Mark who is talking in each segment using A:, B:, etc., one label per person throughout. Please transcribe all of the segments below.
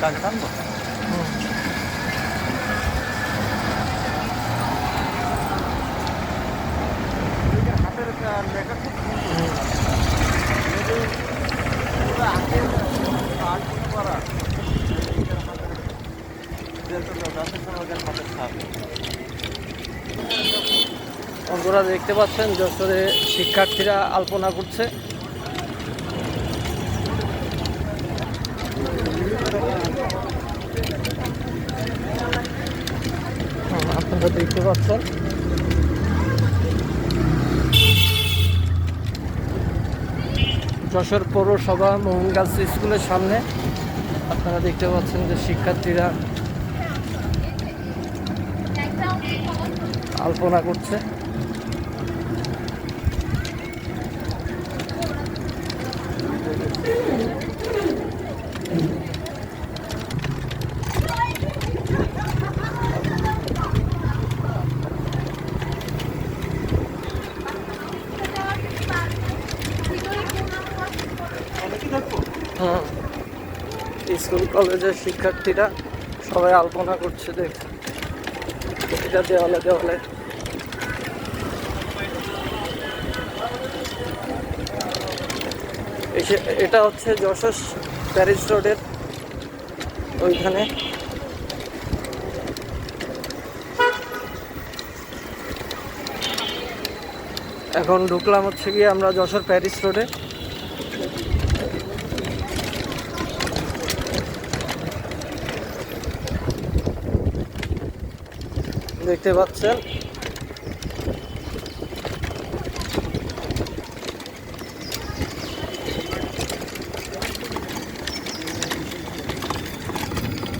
A: টানবো হাতের লেখা খুব
B: বন্ধুরা দেখতে পাচ্ছেন যশোরে শিক্ষার্থীরা আলপনা করছে। আপনারা দেখতে পাচ্ছেন যশোর পৌরসভা মোহনগাছ স্কুলের সামনে আপনারা দেখতে পাচ্ছেন যে শিক্ষার্থীরা আলপনা করছে হুম। স্কুল, কলেজের শিক্ষার্থীরা সবাই আলপনা করছে দেখ। দেওয়ালে দেওয়ালে। এটা হচ্ছে যশোর প্যারিস রোডের ওইখানে। এখন ঢুকলাম হচ্ছে গিয়ে আমরা যশোর প্যারিস রোডে। দেখতে পাচ্ছেন।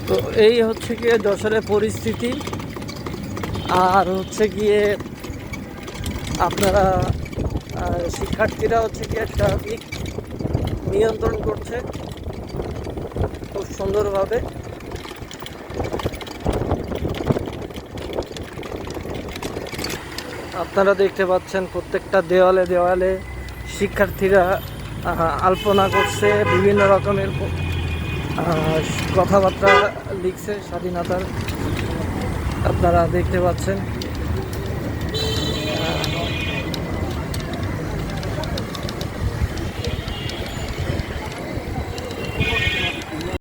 B: তো এই হচ্ছে গিয়ে যশোরের পরিস্থিতি। আর হচ্ছে গিয়ে আপনারা শিক্ষার্থীরা হচ্ছে গিয়ে ট্রাফিক নিয়ন্ত্রণ করছে খুব সুন্দরভাবে। আপনারা দেখতে পাচ্ছেন প্রত্যেকটা দেওয়ালে দেওয়ালে শিক্ষার্থীরা আলপনা করছে, বিভিন্ন রকমের কথাবার্তা লিখছে স্বাধীনতার। আপনারা দেখতে পাচ্ছেন।